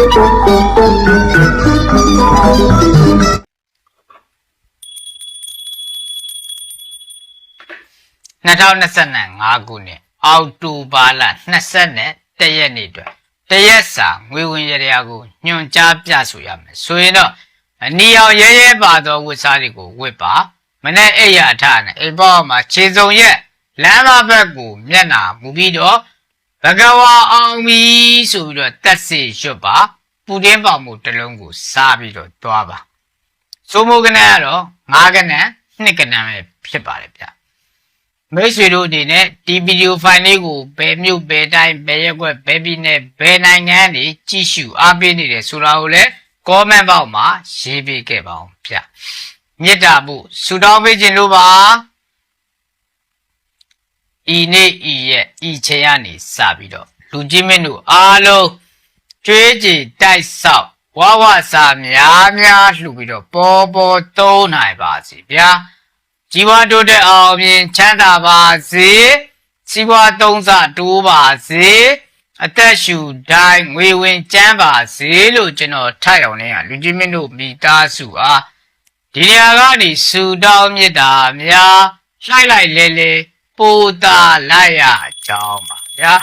2025ခုနှစ်အောက်တိုဘာလ21ရက်နေ့အတွက်တရက်စာငွေဝင်ရတရားကိုညွှန်ကြားပြဆိုရမယ်ဆိုရင်တော့အနီအောင်ရဲရဲပါသောဝတ်စားတွေကိုဝတ်ပါမနေ့အိယာထနဲ့အိမ်ပေါ်မှာခြေစုံရက်လမ်းမဘက်ကိုမျက်နာမူပြီးတော့ ဘဂဝါအောင်မီဆိုပြီးတော့တက်စီရွတ်ပါပူတင်းပေါင်မှုတစ်လုံးကိုစားပြီးတော့တွားပါစိုးမိုးကနန်းကတော့၅ကနန်း2ကနန်းပဲဖြစ်ပါတယ်ဗျမိတ်ဆွေတို့အနေနဲ့ဒီဗီဒီယိုဖိုင်လေးကိုဘယ်မြို့ဘယ်တိုင်းဘယ်ရက်ကွက်ဘယ်ပြည်နယ်ဘယ်နိုင်ငံတွေကြည့်ရှုအားပေးနေတယ်ဆိုတာကိုလည်း comment box မှာရေးပေးခဲ့ပါအောင်ဗျမေတ္တာမှုဆုတောင်းပေးခြင်းလို့ပါ ဤနေ့ဤရက်ဤချိန်ကနေစပြီးတော့လူကြီးမင်းတို့အားလုံးကြွေးကြည်တိုက်ဆောက်ဝဝစာများများလှူပြီးတော့ပေါ်ပေါ်သုံးနိုင်ပါစီဗျာជីវတိုးတဲ့အောင်မြင်ချမ်းသာပါစေစီးပွားသုံးစတိုးပါစေအသက်ရှူတိုင်းငွေဝင်ကျန်းပါစေလို့ကျွန်တော်ထပ်အောင်လေးကလူကြီးမင်းတို့မိသားစုအားဒီနေရာကနေစူတောင်းမြတ်တာများလှိုက်လိုက်လဲလဲ ပိုတာလိုက်ရအကြောင်းပါဗျာ